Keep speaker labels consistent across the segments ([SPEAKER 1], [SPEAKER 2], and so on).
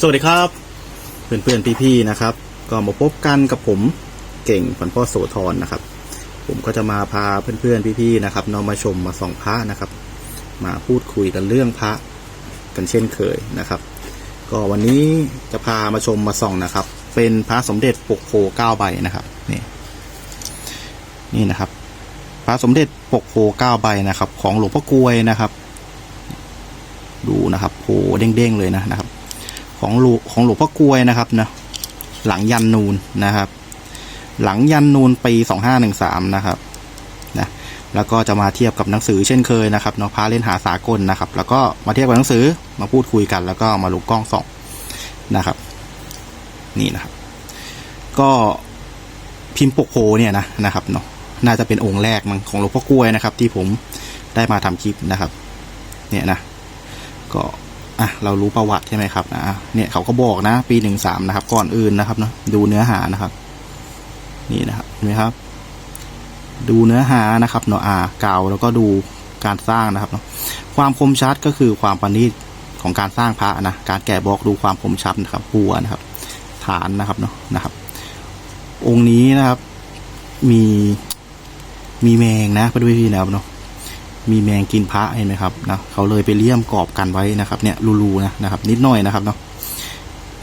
[SPEAKER 1] สวัสดีครับเพื่อนๆพี่ๆนะครับ ก็มาพบกันกับผมเก่งพันพ่อโสธรนะครับ ผมก็จะมาพาเพื่อนๆพี่ๆนะครับนำมาชมมาส่องพระนะครับ มาพูดคุยกันเรื่องพระกันเช่นเคยนะครับ ก็วันนี้จะพามาชมมาส่องนะครับ เป็นพระสมเด็จปกโพเก้าใบนะครับนี่นี่นะครับ พระสมเด็จปกโพเก้าใบนะครับ ของหลวงพ่อกลวยนะครับ ดูนะครับโหเด้งๆเลยนะนะครับ ของหลวงของหลวงพ่อกลวยนะครับนะหลังยันนูนนะครับ หลังยันนูนปีสองห้าหนึ่งสามนะครับนะแล้วก็จะมาเทียบกับหนังสือเช่นเคยนะครับเนาะพาเล่นหาสากลนะครับ แล้วก็มาเทียบกับหนังสือมาพูดคุยกัน แล้วก็มาลงกล้องส่องนะครับ นี่นะครับ ก็พิมพ์ปกโพเนี่ยนะนะครับเนาะน่าจะเป็นองค์แรกมั้งของหลวงพ่อกล้วยนะครับ ที่ผมได้มาทำคลิปนะครับ เนี่ยนะ ก็ อะเรารู้ประวัติใช่ไหมครับอะเนี่ยเขาก็บอกนะ ปีหนึ่งสามนะครับ ก่อนอื่นนะครับเนาะดูเนื้อหานะครับ นี่นะครับเห็นไหมครับ ดูเนื้อหานะครับเนาะอ่ากาแล้วก็ดูการสร้างนะครับเนาะความคมชัดก็คือความประณีตของการสร้างพระนะการแกะบล็อกดูความคมชัดนะครับปัวนะครับ ฐานนะครับเนาะนะครับ องค์นี้นะครับ มีมีแมงนะไปดูพี่นะครับเนาะ มีแมงกินพระเห็นไหมครับนะเขาเลยไปเลี่ยมกรอบกันไว้นะครับเนี่ยรูๆนะนะครับ นิดหน่อยนะครับเนาะ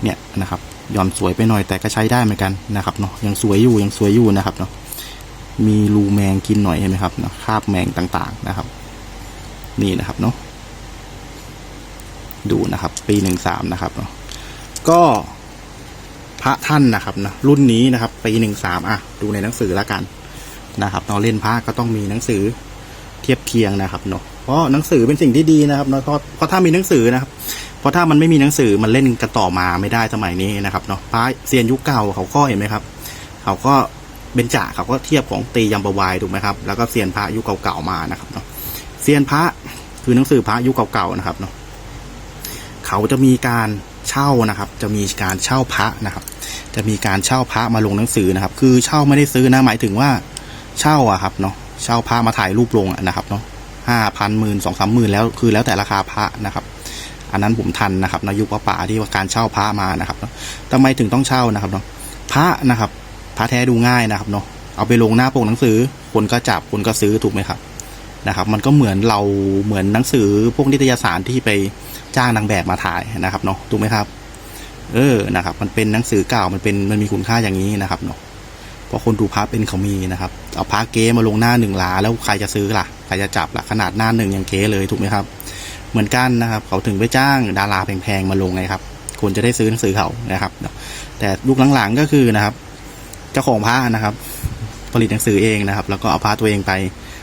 [SPEAKER 1] เนี่ยนะครับหย่อนสวยไปหน่อยแต่ก็ใช้ได้เหมือนกันนะครับเนาะยังสวยอยู่ยังสวยอยู่นะครับเนาะมีรูแมงกินหน่อยเห็นไหมครับเนาะคาบแมงต่างๆนะครับ นี่นะครับเนาะดูนะครับ ปีหนึ่งสามนะครับเนาะก็พระท่านนะครับนะรุ่นนี้นะครับ ปีหนึ่งสามอะ ดูในหนังสือแล้วกันนะครับเราเล่นพระก็ต้องมีหนังสือ เทียบเคียงนะครับเนาะเพราะหนังสือเป็นสิ่งที่ดีนะครับเนาะเพราะเพราะถ้ามีหนังสือนะครับ เพราะถ้ามันไม่มีหนังสือมันเล่นกันต่อมาไม่ได้สมัยนี้นะครับเนาะพระเซียนยุคเก่าเขาก็เห็นไหมครับ เขาก็เบญจาเขาก็เทียบของตียมบวายถูกไหมครับแล้วก็เซียนพระยุคเก่าๆมานะครับเนาะเซียนพระคือหนังสือพระยุคเก่าๆนะครับเนาะเขาจะมีการเช่านะครับ จะมีการเช่าพระนะครับ จะมีการเช่าพระมาลงหนังสือนะครับ คือเช่าไม่ได้ซื้อนะหมายถึงว่าเช่าอะครับเนาะ เช่าพระมาถ่ายรูปลงนะครับเนาะห้าพันหมื่นสองสามหมื่นแล้วคือแล้วแต่ราคาพระนะครับ อันนั้นผมทันนะครับในยุคป่าป่าที่ว่าการเช่าพระมานะครับเนาะทำไมถึงต้องเช่านะครับเนาะพระนะครับพระแท้ดูง่ายนะครับเนาะเอาไปลงหน้าปกหนังสือคนก็จับคนก็ซื้อถูกไหมครับนะครับ มันก็เหมือนเราเหมือนหนังสือพวกนิตยสารที่ไปจ้างนางแบบมาถ่ายนะครับเนาะถูกไหมครับ เออนะครับ มันเป็นหนังสือเก่ามันเป็นมันมีคุณค่าอย่างนี้นะครับเนาะ เพราะคนดูพระเป็นเขามีนะครับ เอาพระเก๊มาลงหน้าหนึ่งหลาแล้วใครจะซื้อล่ะใครจะจับล่ะขนาดหน้าหนึ่งยังเก๊เลยถูกไหมครับ เหมือนกันนะครับ เขาถึงไปจ้างดาราแพงๆมาลงไงครับคนจะได้ซื้อหนังสือเขานะครับ แต่ยุคหลังๆก็คือนะครับ เจ้าของพระนะครับ ผลิตหนังสือเองนะครับ แล้วก็เอาพระตัวเองไป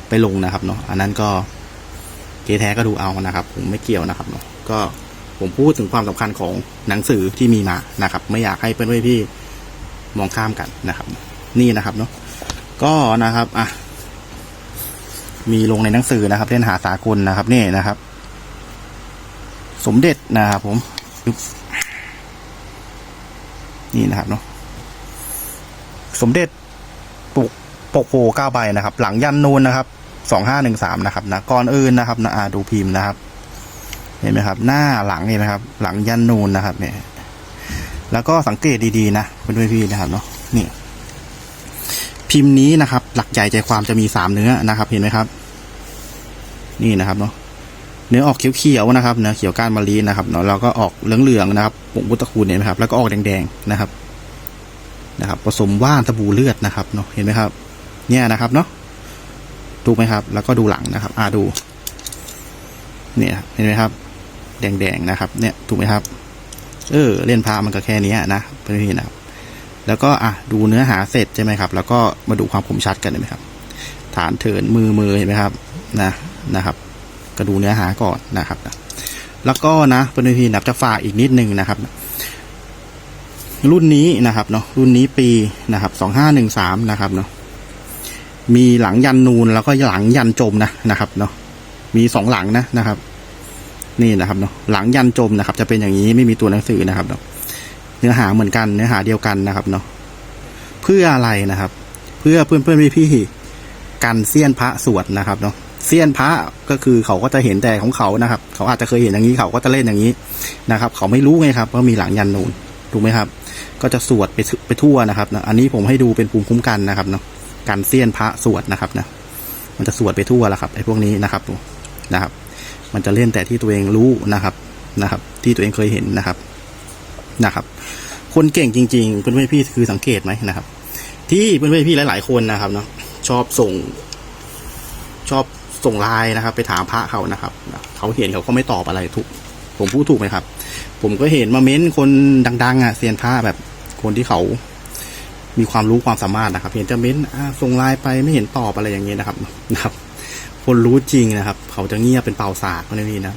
[SPEAKER 1] ไปลงนะครับเนาะอันนั้นก็เก๊แท้ก็ดูเอานะครับ ผมไม่เกี่ยวนะครับเนาะก็ผมพูดถึงความสำคัญของหนังสือที่มีมานะครับ ไม่อยากให้เพื่อนๆพี่มองข้ามกันนะครับ นี่นะครับเนาะก็นะครับอะมีลงในหนังสือนะครับเล่นหาสากลนะครับนี่นะครับ สมเด็จนะครับผมนี่นะครับเนาะสมเด็จปกปกโพเก้าใบนะครับ หลังยันนูนนะครับสองห้าหนึ่งสามนะครับนะก่อนอื่นนะครับนะอาดูพิมพ์นะครับ เห็นไหมครับ หน้าหลังเห็นไหมครับ หลังยันนูนนะครับ เนี่ย แล้วก็สังเกตดีๆนะเพื่อนๆพี่นะครับเนาะนี่ พิมพ์นี้นะครับ หลักใหญ่ใจความจะมีสามเนื้อนะครับ เห็นไหมครับ นี่นะครับเนาะเนื้อออกเขียวๆนะครับเนื้อเขียวก้านมะลินะครับเนาะแล้วก็ออกเหลืองๆนะครับผงพุทธคุณเห็นไหมครับ แล้วก็ออกแดงๆนะครับ นะครับ ผสมว่านตะบูเลือดนะครับเนาะเห็นไหมครับ เนี่ยนะครับเนาะถูกไหมครับ แล้วก็ดูหลังนะครับ อ่าดู เนี่ยเห็นไหมครับ แดงๆนะครับ เนี่ยถูกไหมครับ เออ เล่นพามันก็แค่นี้นะเพื่อนๆนะครับ แล้วก็อะดูเนื้อหาเสร็จใช่ไหมครับ แล้วก็มาดูความคมชัดกันหนไหมครับ ฐานเถินมือมือเห็นไหมครับนะนะครับ ก็ดูเนื้อหาก่อนนะครับแล้วก็นะเพื่อนพี่นับจะฝากอีกนิดนึงนะครับ รุ่นนี้นะครับเนาะรุ่นนี้ปีนะครับสองห้าหนึ่งสามนะครับเนาะมีหลังยันนูนแล้วก็หลังยันจมนะนะครับเนาะมีสองหลังนะนะครับ นี่นะครับเนาะหลังยันจมนะครับ จะเป็นอย่างนี้ไม่มีตัวหนังสือนะครับเนาะ เนื้อหาเหมือนกันเนื้อหาเดียวกันนะครับเนาะเพื่ออะไรนะครับ เพื่อเพื่อนเพื่อนพี่พี่กันเซียนพระสวดนะครับเนาะเซียนพระก็คือเขาก็จะเห็นแต่ของเขานะครับ เขาอาจจะเคยเห็นอย่างนี้เขาก็จะเล่นอย่างนี้นะครับ เขาไม่รู้ไงครับว่ามีหลังยันนูนถูกไหมครับ ก็จะสวดไปไปทั่วนะครับนะอันนี้ผมให้ดูเป็นภูมิคุ้มกันนะครับเนาะการเซียนพระสวดนะครับนะมันจะสวดไปทั่วแหละครับไอ้พวกนี้นะครับนะครับ มันจะเล่นแต่ที่ตัวเองรู้นะครับนะครับ ที่ตัวเองเคยเห็นนะครับ นะครับ คนเก่งจริง ๆ เพื่อนๆพี่คือสังเกตไหมนะครับ ที่เพื่อนๆพี่หลาย ๆ คนนะครับเนาะชอบส่ง ชอบส่งไลน์นะครับ ไปถามพระเขานะครับเขาเห็นเขาก็ไม่ตอบอะไรถูกผมพูดถูกไหมครับ ผมก็เห็นมาเม้นคนดัง ๆ อะเซียนพระแบบคนที่เขามีความรู้ความสามารถนะครับเห็นจะเม้นส่งไลน์ไปไม่เห็นตอบอะไรอย่างเงี้ยนะครับนะครับ คนรู้จริงนะครับ เขาจะเงียบเป็นเป่าสากคนนี้นะ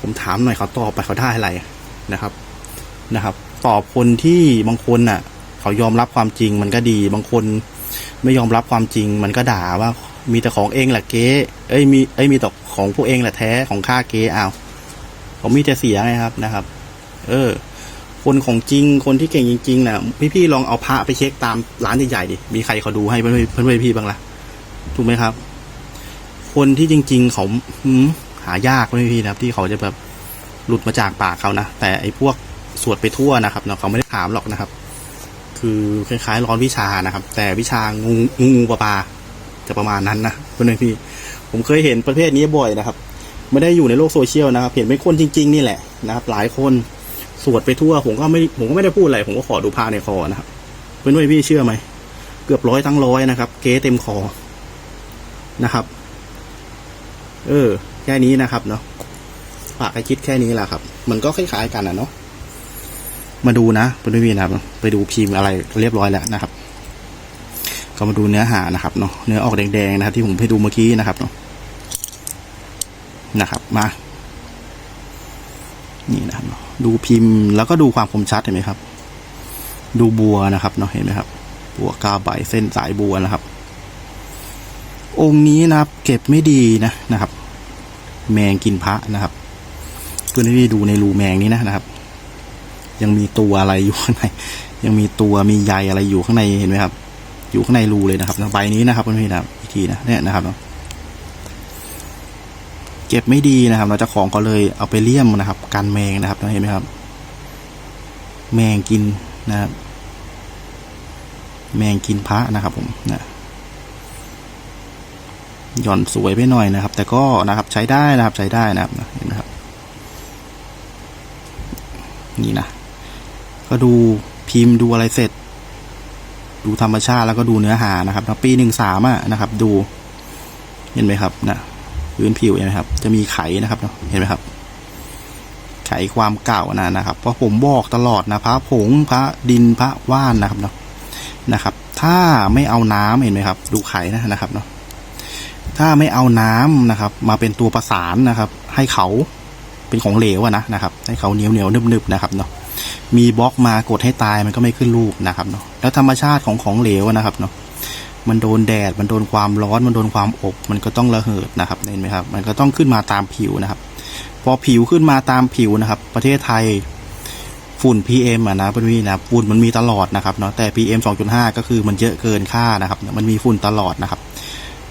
[SPEAKER 1] ผมถามหน่อยเขาตอบไปเขาได้อะไรนะครับ นะครับ ตอบคนที่บางคนน่ะ เขายอมรับความจริงมันก็ดี บางคนไม่ยอมรับความจริง มันก็ด่าว่ามีแต่ของเองแหละเก๊เอ้ยมีเอ้ยมีแต่ของพวกเองแหละแท้ของข้าเก๊อ้าวเขามีแต่เสียไงครับนะครับ เออ คนของจริงคนที่เก่งจริงๆน่ะพี่พี่ๆลองเอาพระไปเช็คตามร้านใหญ่ๆดิมีใครเขาดูให้เพื่อนเพื่อนพี่บ้างล่ะถูกไหมครับ คนที่จริง ๆ เขาหืมหายากไม่พี่นะครับ ที่เขาจะแบบหลุดมาจากปากเขานะแต่ไอ้พวก สวดไปทั่วนะครับเนาะเขาไม่ได้ถามหรอกนะครับ คือคล้ายๆร้อนวิชานะครับ แต่วิชางูงูงปลาปลาจะประมาณนั้นนะเพื่อนพี่ ผมเคยเห็นประเภทนี้บ่อยนะครับ ไม่ได้อยู่ในโลกโซเชียลนะครับ เห็นเป็นคนจริง ๆ นี่แหละนะครับ หลายคนสวดไปทั่ว ผมก็ไม่ผมก็ไม่ได้พูดอะไร ผมก็ขอดูผ้าในคอนะครับ เพื่อนๆพี่เชื่อไหมเกือบร้อยทั้งร้อยนะครับ เก๊เต็มคอนะครับ เออ แค่นี้นะครับเนาะฝากให้คิดแค่นี้แหละครับ มันก็คล้ายๆกันนะเนาะ มาดูนะเพื่อนๆนะครับ ไปดูพิมพ์อะไรเรียบร้อยแล้วนะครับ ก็มาดูเนื้อหานะครับเนาะเนื้อออกแดงๆนะครับ ที่ผมให้ดูเมื่อกี้นะครับเนาะนะครับมา นี่นะครับเนาะดูพิมพ์แล้วก็ดูความคมชัดเห็นไหมครับ ดูบัวนะครับเนาะเห็นไหมครับบัวกาใบเส้นสายบัวนะครับ องค์นี้นะครับ เก็บไม่ดีนะนะครับ แมงกินพระนะครับเพื่อนที่ดูในรูแมงนี้นะนะครับ ยังมีตัวอะไรอยู่ข้างใน ยังมีตัวมีใยอะไรอยู่ข้างในเห็นไหมครับ อยู่ข้างในรูเลยนะครับใบนี้นะครับเพื่อนพี่นะครับอีกทีนะเนี่ยนะครับเก็บไม่ดีนะครับ เราจ้าของก็เลยเอาไปเลี่ยมนะครับ กันแมงนะครับเห็นไหมครับ แมงกินนะครับ แมงกินพระนะครับ ผมนะหย่อนสวยไปหน่อยนะครับ แต่ก็นะครับใช้ได้นะครับใช้ได้นะครับเห็นไหมครับ นี่นะ ก็ดูพิมพ์ดูอะไรเสร็จ ดูธรรมชาติแล้วก็ดูเนื้อหานะครับปีหนึ่งสามอะนะครับ ดูเห็นไหมครับนะพื้นผิวเห็นไหมครับ จะมีไขนะครับเนาะเห็นไหมครับ ไขความเก่านะนะครับ เพราะผมบอกตลอดนะพระผงพระดินพระว่านนะครับเนาะนะครับ ถ้าไม่เอาน้ำเห็นไหมครับ ดูไขนะนะครับเนาะถ้าไม่เอาน้ำนะครับ มาเป็นตัวประสานนะครับ ให้เขาเป็นของเหลวอะนะนะครับ ให้เขาเหนียวเหนียวนึบนึบนะครับเนาะ มีบล็อกมากดให้ตายมันก็ไม่ขึ้นรูปนะครับเนาะแล้วธรรมชาติของของเหลวนะครับเนาะมันโดนแดดมันโดนความร้อนมันโดนความอบ มันก็ต้องระเหิดนะครับเห็นไหมครับ มันก็ต้องขึ้นมาตามผิวนะครับ พอผิวขึ้นมาตามผิวนะครับ ประเทศไทยฝุ่น PM อะนะเพื่อนพี่นะฝุ่นมันมีตลอดนะครับเนาะแต่ PM 2.5 ก็คือมันเยอะเกินค่านะครับ มันมีฝุ่นตลอดนะครับ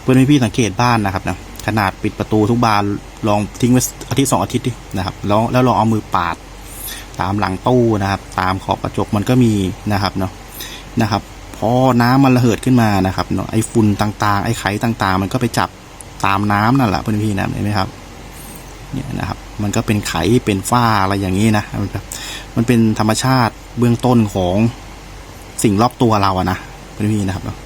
[SPEAKER 1] เพื่อนพี่สังเกตบ้านนะครับนะขนาดปิดประตูทุกบานลองทิ้งไว้อาทิตย์สองอาทิตย์ดินะครับแล้วแล้วลองเอามือปาด ตามหลังตู้นะครับ ตามขอบกระจกมันก็มีนะครับเนาะนะครับพอน้ำมันระเหิดขึ้นมานะครับเนาะไอ้ฝุ่นต่างๆ ไอ้ไขต่างๆ มันก็ไปจับตามน้ำนั่นแหละเพื่อนพี่นะเห็นไหมครับเนี่ยนะครับ มันก็เป็นไขเป็นฝ้าอะไรอย่างนี้นะมันแบบมันเป็นธรรมชาติเบื้องต้นของสิ่งรอบตัวเราอะนะเพื่อนพี่นะครับเนาะ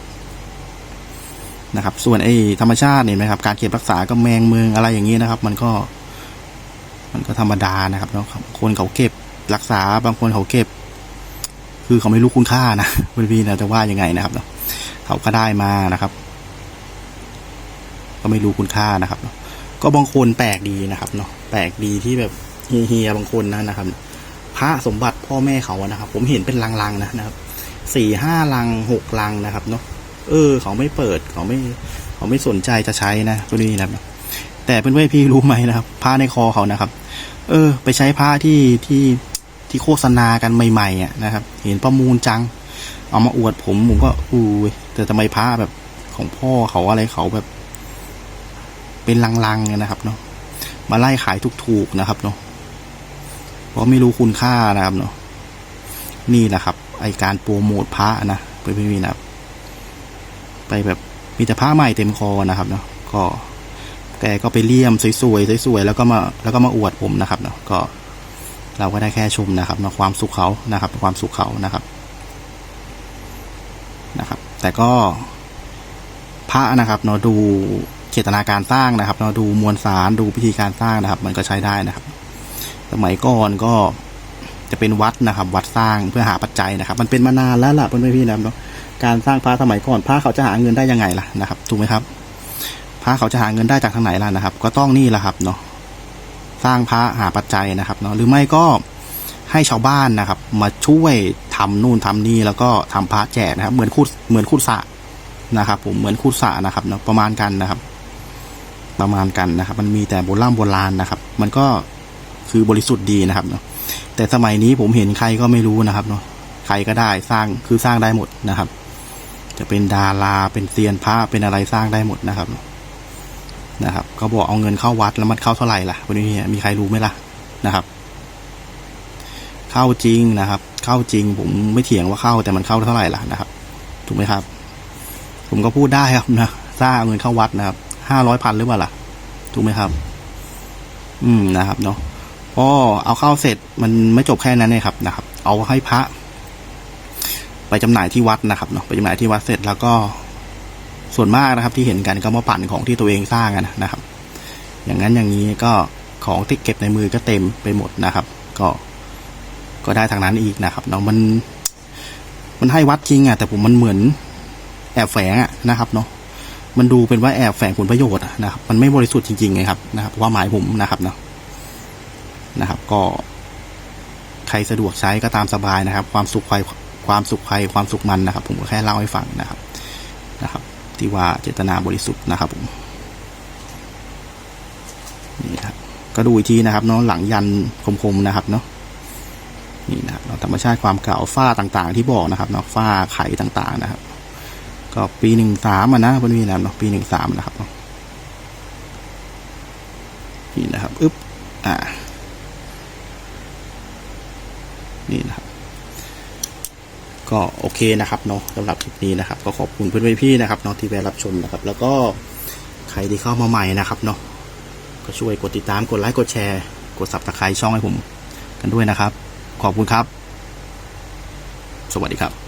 [SPEAKER 1] นะครับ ส่วนไอ้ธรรมชาติเนี่ยไหมครับ การเก็บรักษาก็แมงเมืองอะไรอย่างนี้นะครับ มันก็ มันก็ธรรมดานะครับเนาะคนเขาเก็บ รักษาบางคนเขาเก็บ คือเขาไม่รู้คุณค่านะเพื่อนพี่นะจะว่ายังไงนะครับเนาะเขาก็ได้มานะครับ ก็ไม่รู้คุณค่านะครับเนาะก็บางคนแปลกดีนะครับเนาะแปลกดีที่แบบเฮียบางคนนะนะครับ พระสมบัติพ่อแม่เขาอะนะครับ ผมเห็นเป็นลังๆนะนะครับสี่ห้าลังหกลังนะครับเนาะเออ เขาไม่เปิดเขาไม่ เขาไม่สนใจจะใช้นะตัวนี้นะครับ แต่เพื่อนๆพี่รู้ไหมนะครับผ้าในคอเขานะครับ เออ ไปใช้ผ้าที่ที่ ที่โฆษณากันใหม่ๆอะนะครับ เห็นประมูลจัง เอามาอวดผมผมก็อู้แต่ทำไมผ้าแบบของพ่อเขาอะไรเขาแบบ เป็นลังๆเนี่ยนะครับเนาะมาไล่ขายถูกๆนะครับเนาะเพราะไม่รู้คุณค่านะครับเนาะนี่แหละครับ ไอการโปรโมทพระนะไปไม่มีนะครับ ไปแบบมีแต่ผ้าใหม่เต็มคอนะครับเนาะก็แกก็ไปเลี่ยมสวยๆสวยๆแล้วก็มาแล้วก็มาอวดผมนะครับเนาะก็ เราก็ได้แค่ชมนะครับเนาะความสุขเขานะครับความสุขเขานะครับนะครับ แต่ก็พระนะครับเนาะดูเจตนาการสร้างนะครับเนาะดูมวลสารดูพิธีการสร้างนะครับ มันก็ใช้ได้นะครับ สมัยก่อนก็จะเป็นวัดนะครับ วัดสร้างเพื่อหาปัจจัยนะครับ มันเป็นมานานแล้วล่ะเพื่อนพี่นะครับเนาะการสร้างพระสมัยก่อนพระเขาจะหาเงินได้ยังไงล่ะนะครับถูกไหมครับพระเขาจะหาเงินได้จากทางไหนล่ะนะครับ ก็ต้องนี่แหละครับเนาะ สร้างพระหาปัจจัยนะครับเนาะหรือไม่ก็ให้ชาวบ้านนะครับ มาช่วยทำนู่นทำนี่แล้วก็ทำพระแจกนะครับ เหมือนคูดเหมือนคูดสะนะครับ ผมเหมือนคูดสะนะครับเนาะประมาณกันนะครับ ประมาณกันนะครับ มันมีแต่โบราณโบราณนะครับ มันก็คือบริสุทธิ์ดีนะครับเนาะแต่สมัยนี้ผมเห็นใครก็ไม่รู้นะครับเนาะใครก็ได้สร้างคือสร้างได้หมดนะครับ จะเป็นดาราเป็นเซียนพระเป็นอะไรสร้างได้หมดนะครับ นะครับเขาบอกเอาเงินเข้าวัดแล้วมันเข้าเท่าไหร่ล่ะวันนี้มีใครรู้ไหมล่ะนะครับ เข้าจริงนะครับ เข้าจริง ผมไม่เถียงว่าเข้าแต่มันเข้าเท่าไหร่ล่ะนะครับ ถูกไหมครับ ผมก็พูดได้ครับนะสร้างเอาเงินเข้าวัดนะครับห้าร้อยพันหรือเปล่าล่ะ ถูกไหมครับ อืมนะครับ เนาะพอเอาเข้าเสร็จมันไม่จบแค่นั้นเลยครับนะครับ เอาให้พระ ไปจำหน่ายที่วัดนะครับเนาะไปจำหน่ายที่วัดเสร็จแล้วก็ ส่วนมากนะครับที่เห็นกันก็มาปั่นของที่ตัวเองสร้างกันนะครับ อย่างนั้นอย่างนี้ก็ของที่เก็บในมือก็เต็มไปหมดนะครับ ก็ก็ได้ทางนั้นอีกนะครับเนาะมัน มันให้วัดจริงอะแต่ผมมันเหมือนแอบแฝงอะนะครับเนาะมันดูเป็นว่าแอบแฝงผลประโยชน์นะครับ มันไม่บริสุทธิ์จริงๆไงครับนะครับว่าหมายผมนะครับเนาะนะครับ ก็ ใครสะดวกใช้ก็ตามสบายนะครับ ความสุขใครความสุขใครความสุขมันนะครับ ผมก็แค่เล่าให้ฟังนะครับ ที่ว่าเจตนาบริสุทธิ์นะครับผมนี่นะครับก็ดูอีกทีนะครับเนาะหลังยันคมๆนะครับเนาะนี่นะธรรมชาติความเก่าฝ้าต่างๆ ที่บอกนะครับเนาะฝ้าไขต่างๆนะครับ ก็ปีหนึ่งสามอะนะพอดีนะครับเนาะปีหนึ่งสามนะครับนี่นะครับอึ๊บอ่านี่นะครับ ก็โอเคนะครับเนาะสำหรับคลิปนี้นะครับ ก็ขอบคุณเพื่อนๆพี่นะครับเนาะที่แวะรับชมนะครับ แล้วก็ใครที่เข้ามาใหม่นะครับเนาะก็ช่วยกดติดตามกดไลค์กดแชร์กดสับตะไคร้ช่องให้ผมกันด้วยนะครับ ขอบคุณครับ สวัสดีครับ